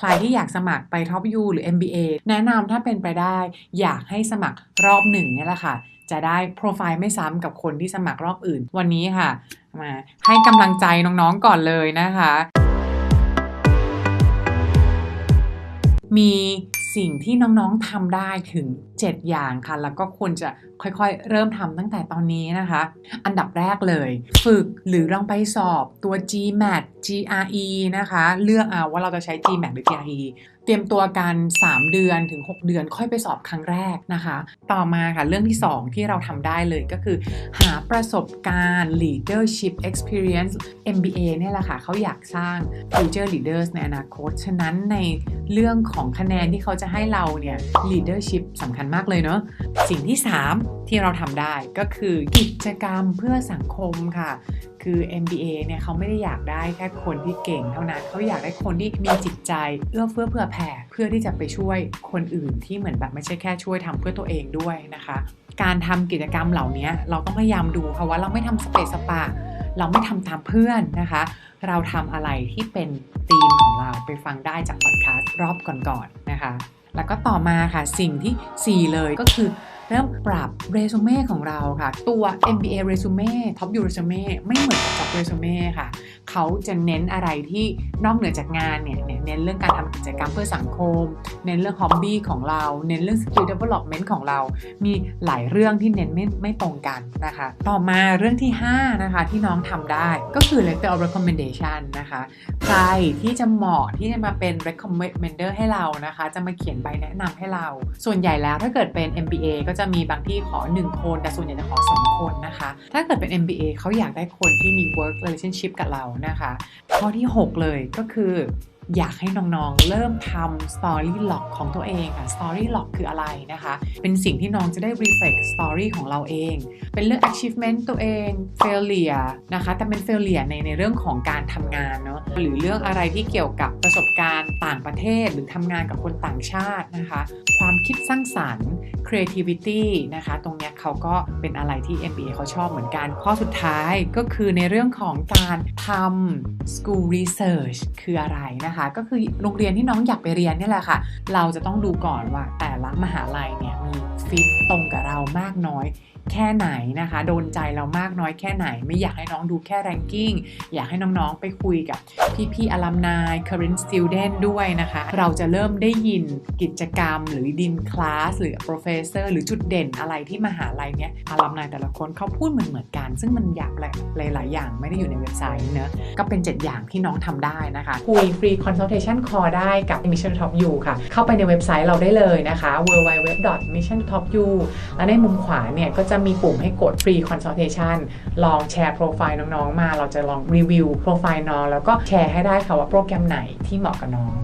ใครที่อยากสมัครไปท็อปยูหรือ MBA แนะนำถ้าเป็นไปได้อยากให้สมัครรอบหนึ่งเนี่ยแหละค่ะ จะได้โปรไฟล์ไม่ซ้ำกับคนที่สมัครรอบอื่น วันนี้ค่ะ มาให้กำลังใจน้องๆก่อนเลยนะคะ มี สิ่งที่น้องๆทำได้ถึง 7 อย่างค่ะ แล้วก็ควรจะค่อยๆ เริ่มทำตั้งแต่ตอนนี้นะคะ อันดับแรกเลย ฝึกหรือลองไปสอบตัว GMAT GRE นะคะ เลือกเอาว่าเราจะใช้ GMAT หรือ GRE เตรียมตัวกัน 3 เดือนถึง 6 เดือนค่อยไปสอบครั้งแรกนะคะ ต่อมาค่ะเรื่องที่ 2 ที่เราทำได้เลยก็คือ หาประสบการณ์ leadership experience MBA เนี่ยแหละค่ะเขาอยากสร้าง future leaders ในอนาคต ฉะนั้นในเรื่องของคะแนนที่เขาจะให้เราเนี่ย leadership สำคัญมากเลยเนาะสิ่งที่ 3 ที่เราทำได้ก็คือกิจกรรมเพื่อสังคมค่ะ คือ MBA เนี่ยเขาไม่ได้อยากได้แค่คนที่เก่งเท่านั้นเขาอยากได้คนที่มีจิตใจเอื้อเฟื้อเผื่อแผ่เพื่อที่จะไปช่วยคนอื่นที่เหมือนแบบไม่ใช่แค่ช่วยทำเพื่อตัวเองด้วยนะคะ การทำกิจกรรมเหล่านี้เราต้องพยายามดูค่ะว่าเราไม่ทำสเปซสปะเราไม่ทำตามเพื่อนนะคะ เราทำอะไรที่เป็นธีมของเราไปฟังได้จากพอดแคสต์รอบก่อนๆนะคะ แล้วก็ต่อมาค่ะสิ่งที่ 4 เลยก็คือ เริ่มปรับเรซูเม่ของเราค่ะ ตัว MBA เรซูเม่ Top U เรซูเม่ไม่เหมือนกับ Job เรซูเม่ค่ะ เขาจะเน้นอะไรที่นอกเหนือจากงานเนี่ยเน้นเรื่องการทำกิจกรรมเพื่อสังคม เน้นเรื่องฮอบบี้ของเรา เน้นเรื่อง skill development ของเรา มีหลายเรื่องที่เน้นไม่ไม่ตรงกันนะคะ ต่อมาเรื่องที่ 5 นะคะที่น้องทำได้ก็คือ letter of recommendation นะคะ ใครที่จะเหมาะที่จะมาเป็น recommender ให้เรานะคะ จะมาเขียนใบแนะนำให้เรา ส่วนใหญ่แล้วถ้าเกิดเป็น MBA ก็จะมีบางที่ขอ 1 คน แต่ส่วนใหญ่จะขอ 2 คนนะคะ ถ้าเกิดเป็น MBA เขาอยากได้คนที่มี work relationship กับเรานะคะ ข้อที่ 6 เลยก็คืออยากให้น้องๆ เริ่มทำ story log ของตัวเองค่ะ story log คืออะไรนะคะ เป็นสิ่งที่น้องจะได้ reflect story ของเราเอง เป็นเรื่อง achievement ตัวเอง failure นะคะ แต่เป็น failure ในในเรื่องของการทำงานเนาะ หรือเรื่องอะไรที่เกี่ยวกับประสบการณ์ต่างประเทศ หรือทำงานกับคนต่างชาตินะคะ ความคิดสร้างสรรค์ creativity นะคะ ตรงนี้ เขาก็เป็นอะไรที่ MBA เขาชอบเหมือนกัน ข้อสุดท้ายก็คือในเรื่องของการทำ school research คืออะไรนะคะ ก็คือโรงเรียนที่น้องอยากไปเรียนนี่แหละค่ะ เราจะต้องดูก่อนว่าแต่ ละมหาลัยเนี่ยมีฟิตตรงกับเรามากน้อยแค่ไหนนะคะ โดนใจเรามากน้อยแค่ไหน ไม่อยากให้น้องดูแค่ ranking อยากให้น้องๆไปคุยกับพี่ๆ alumni current student ด้วยนะคะ เราจะเริ่มได้ยินกิจกรรม หรือดินคลาสหรือ professor หรือจุดเด่นอะไรที่มหาลัยเนี้ย alumni แต่ละคนเขาพูดเหมือนเหมือนกัน ซึ่งมันอยากหลายๆ อย่างไม่ได้อยู่ในเว็บไซต์เนอะก็เป็น 7 อย่างที่น้องทำได้นะคะ คุย free consultation call ได้กับ Mission Top U ค่ะ เข้าไปในเว็บไซต์เราได้เลยนะคะ www.missiontop u และในมุมขวาเนี่ยก็จะมีปุ่มให้กด free consultation ลองแชร์โปรไฟล์น้องๆมา เราจะลองรีวิวโปรไฟล์น้องแล้วก็แชร์ให้ได้ค่ะว่าโปรแกรมไหนที่เหมาะกับน้อง